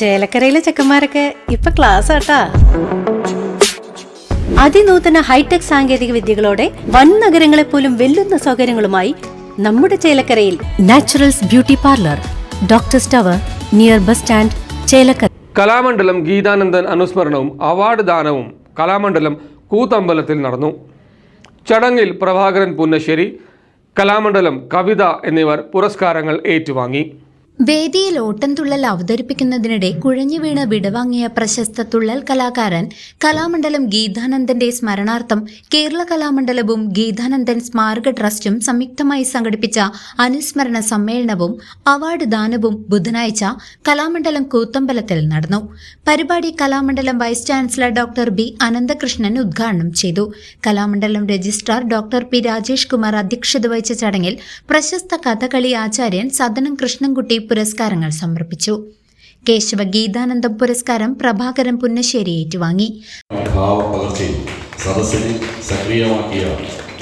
ചേലക്കരയിലെ ചെക്കന്മാരൊക്കെ ഇപ്പൊ ക്ലാസ് ആട്ടാ. അതിനൂതന ഹൈടെക് സാങ്കേതിക വിദ്യകളോടെ വൻ നഗരങ്ങളെ പോലും വെല്ലുന്ന സൗകര്യങ്ങളുമായി നമ്മുടെ ചേലക്കരയിൽ naturals beauty parlour doctor tower near bus stand Chelakkara. Kalamandalam Geethanandan അനുസ്മരണവും award ദാനവും കലാമണ്ഡലം കൂത്തമ്പലത്തിൽ നടന്നു. ചടങ്ങിൽ പ്രഭാകരൻ പുന്നശ്ശേരി കലാമണ്ഡലം കവിത എന്നിവർ പുരസ്കാരങ്ങൾ ഏറ്റുവാങ്ങി. വേദിയിൽ ഓട്ടം തുള്ളൽ അവതരിപ്പിക്കുന്നതിനിടെ കുഴഞ്ഞു വീണ് വിടവാങ്ങിയ പ്രശസ്ത തുള്ളൽ കലാകാരൻ കലാമണ്ഡലം ഗീതാനന്ദന്റെ സ്മരണാർത്ഥം കേരള കലാമണ്ഡലവും ഗീതാനന്ദൻ സ്മാരക ട്രസ്റ്റും സംയുക്തമായി സംഘടിപ്പിച്ച അനുസ്മരണ സമ്മേളനവും അവാർഡ് ദാനവും ബുധനാഴ്ച കലാമണ്ഡലം കൂത്തമ്പലത്തിൽ നടന്നു. പരിപാടി Kalamandalam vice chancellor doctor B Ananthakrishnan ഉദ്ഘാടനം ചെയ്തു. Kalamandalam registrar doctor P Rajesh Kumar അധ്യക്ഷത വഹിച്ച ചടങ്ങിൽ പ്രശസ്ത കഥകളി ആചാര്യൻ സദനം കൃഷ്ണൻകുട്ടി പുരസ്കാരങ്ങൾ സമർപ്പിച്ചു. കേശവ ഗീതാനന്ദ പുരസ്കാരം പ്രഭാകരൻ പുന്നശ്ശേരി ഏറ്റുവാങ്ങി. സദസ്സിനെ സക്രിയമാക്കിയ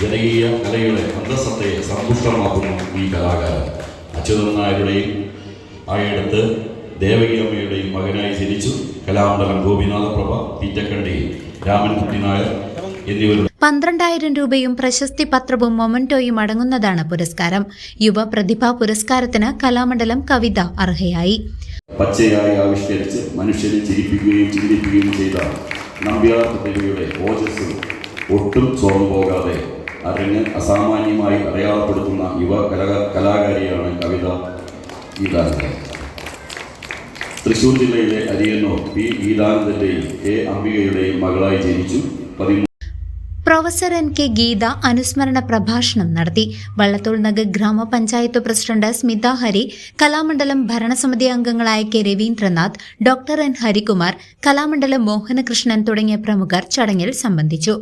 ജനകീയ കലയുടെ അന്തസ്സത്തെ സമ്പുഷ്ടമാക്കുന്നു ഈ കലാകാരൻ. അച്യുതൻ നായരുടെയും ആയടുത്ത് ദേവകിയമ്മയുടെയും മകനായി ജനിച്ചു കലാമണ്ഡലം ഗോപിനാഥപ്രഭ തീറ്റക്കണ്ടി രാമൻകുട്ടി നായർ എന്നിവരുടെ പന്ത്രണ്ടായിരം രൂപയും പ്രശസ്തി പത്രവും മൊമന്റോയും അടങ്ങുന്നതാണ് പുരസ്കാരം. യുവ പ്രതിഭാ പുരസ്കാരത്തിന് കലാമണ്ഡലം കവിത അർഹയായി. പച്ചയായി ആവിഷ്കരിച്ച് മനുഷ്യനെ ചിരിപ്പിക്കുകയും ചിന്തിപ്പിക്കുകയും ചെയ്ത നമ്പ്യാർ പ്രതിഭയുടെ ഓജസ് ഒട്ടും ചോർന്നു പോകാതെ അറിഞ്ഞ് അസാമാന്യമായി അടയാളപ്പെടുത്തുന്ന യുവ കലാ കലാകാരിയാണ് കവിത ഗീതാനന്ദൻ തൃശൂർ ജില്ലയിലെ അരിയന്നൂർ പി ഗീതാനന്ദന്റെയും കെ അംബികയുടെയും മകളായി ജനിച്ചു പതിമൂന്ന് പ്രൊഫസർ എൻ കെ ഗീത അനുസ്മരണ പ്രഭാഷണം നടത്തി. വള്ളത്തോൾ നഗർ ഗ്രാമപഞ്ചായത്ത് പ്രസിഡന്റ് സ്മിത ഹരി കലാമണ്ഡലം ഭരണസമിതി അംഗങ്ങളായ K Ravindranath doctor N Harikumar Kalamandalam Mohanakrishnan തുടങ്ങിയ പ്രമുഖർ ചടങ്ങിൽ സംബന്ധിച്ചു.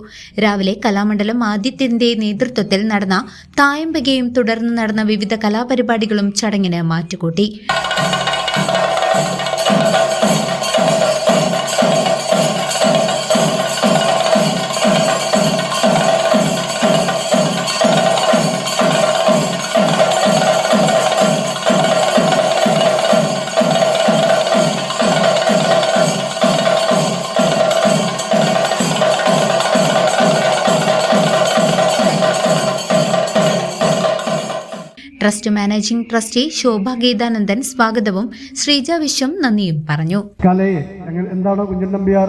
രാവിലെ കലാമണ്ഡലം ആദിത്യന്റെ നേതൃത്വത്തിൽ നടന്ന തായമ്പകയും തുടർന്ന് നടന്ന വിവിധ കലാപരിപാടികളും ചടങ്ങിന് മാറ്റുകൂട്ടി. Trust managing trustee Shobha Geethanandan സ്വാഗതവും ശ്രീജ വിശ്വം നന്ദിയും പറഞ്ഞു. കലയെ എന്താണോ കുഞ്ഞൻ നമ്പ്യാർ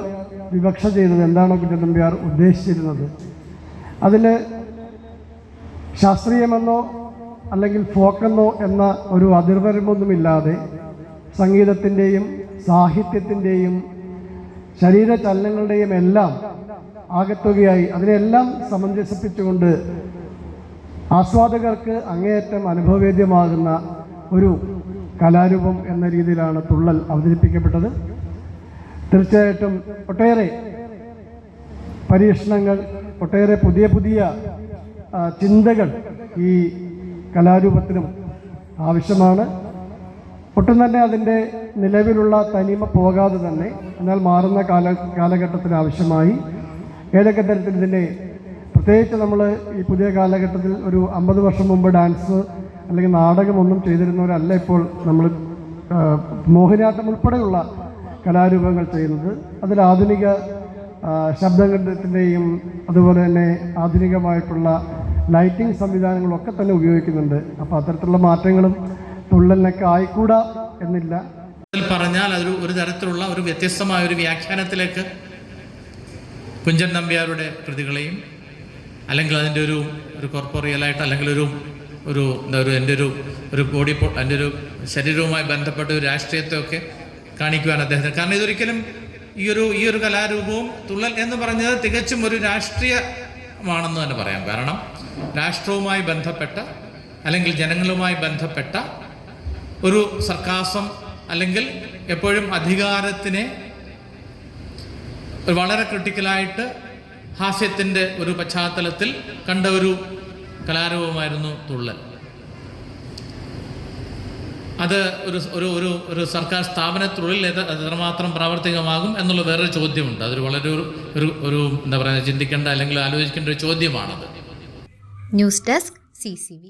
വിവക്ഷ ചെയ്തത് എന്താണോ കുഞ്ഞൻ നമ്പ്യാർ ഉദ്ദേശിച്ചിരുന്നത്. അതിൽ ശാസ്ത്രീയമെന്നോ അല്ലെങ്കിൽ ഫോക്കെന്നോ എന്ന ഒരു അതിർവരമൊന്നുമില്ലാതെ സംഗീതത്തിന്റെയും സാഹിത്യത്തിന്റെയും ശരീരചലനങ്ങളുടെയും എല്ലാം ആകത്തുകയായി അതിനെല്ലാം സമഞ്ജസിപ്പിച്ചുകൊണ്ട് ആസ്വാദകർക്ക് അങ്ങേയറ്റം അനുഭവവേദ്യമാകുന്ന ഒരു കലാരൂപം എന്ന രീതിയിലാണ് തുള്ളൽ അവതരിപ്പിക്കപ്പെട്ടത്. തീർച്ചയായിട്ടും ഒട്ടേറെ പരീക്ഷണങ്ങൾ ഒട്ടേറെ പുതിയ പുതിയ ചിന്തകൾ ഈ കലാരൂപത്തിനും ആവശ്യമാണ്. ഒട്ടും തന്നെ അതിന്റെ നിലവിലുള്ള തനിമ പോകാതെ തന്നെ എന്നാൽ മാറുന്ന കാല കാലഘട്ടത്തിന് ആവശ്യമായി. ഏതൊക്കെ തരത്തിൽ ഇതിന്റെ പ്രത്യേകിച്ച് നമ്മൾ ഈ പുതിയ കാലഘട്ടത്തിൽ ഒരു അമ്പത് വർഷം മുമ്പ് ഡാൻസ് അല്ലെങ്കിൽ നാടകമൊന്നും ചെയ്തിരുന്നവരല്ല ഇപ്പോൾ നമ്മൾ മോഹിനിയാട്ടം ഉൾപ്പെടെയുള്ള കലാരൂപങ്ങൾ ചെയ്യുന്നത്. അതിൽ ആധുനിക ശബ്ദഘട്ടത്തിന്റെയും അതുപോലെ തന്നെ ആധുനികമായിട്ടുള്ള ലൈറ്റിംഗ് സംവിധാനങ്ങളൊക്കെ തന്നെ ഉപയോഗിക്കുന്നുണ്ട്. അപ്പോൾ അത്തരത്തിലുള്ള മാറ്റങ്ങളും തുള്ളലിനൊക്കെ ആയിക്കൂടാ എന്നില്ല. പറഞ്ഞാൽ അതൊരു ഒരു തരത്തിലുള്ള ഒരു വ്യത്യസ്തമായ ഒരു വ്യാഖ്യാനത്തിലേക്ക് കുഞ്ചൻ നമ്പ്യാരുടെ കൃതികളെയും അല്ലെങ്കിൽ അതിന്റെ ഒരു ഒരു കോർപ്പോറിയലായിട്ട് അല്ലെങ്കിൽ ഒരു ഒരു എന്താ ഒരു എന്റെ ഒരു ഒരു ബോഡി എന്റെ ഒരു ശരീരവുമായി ബന്ധപ്പെട്ട ഒരു രാഷ്ട്രീയത്തെയൊക്കെ കാണിക്കുവാൻ അദ്ദേഹത്തിന്. കാരണം ഇതൊരിക്കലും ഈ ഒരു ഈ ഒരു കലാരൂപവും തുള്ളൽ എന്ന് പറഞ്ഞത് തികച്ചും ഒരു രാഷ്ട്രീയമാണെന്ന് തന്നെ പറയാം. കാരണം രാഷ്ട്രവുമായി ബന്ധപ്പെട്ട അല്ലെങ്കിൽ ജനങ്ങളുമായി ബന്ധപ്പെട്ട ഒരു സർക്കാസം അല്ലെങ്കിൽ എപ്പോഴും അധികാരത്തിനെ വളരെ ക്രിട്ടിക്കലായിട്ട് ഹാസ്യത്തിന്റെ ഒരു പശ്ചാത്തലത്തിൽ കണ്ട ഒരു കലാരൂപമായിരുന്നു തുള്ളൽ. അത് ഒരു ഒരു ഒരു ഒരു സർക്കാർ സ്ഥാപനത്തിനുള്ളിൽ ഇത് എത്രമാത്രം പ്രാവർത്തികമാകും എന്നുള്ള വേറൊരു ചോദ്യമുണ്ട്. അതൊരു വളരെ ഒരു ഒരു എന്താ പറയുക ചിന്തിക്കേണ്ട അല്ലെങ്കിൽ ആലോചിക്കേണ്ട ഒരു ചോദ്യമാണത്. News desk C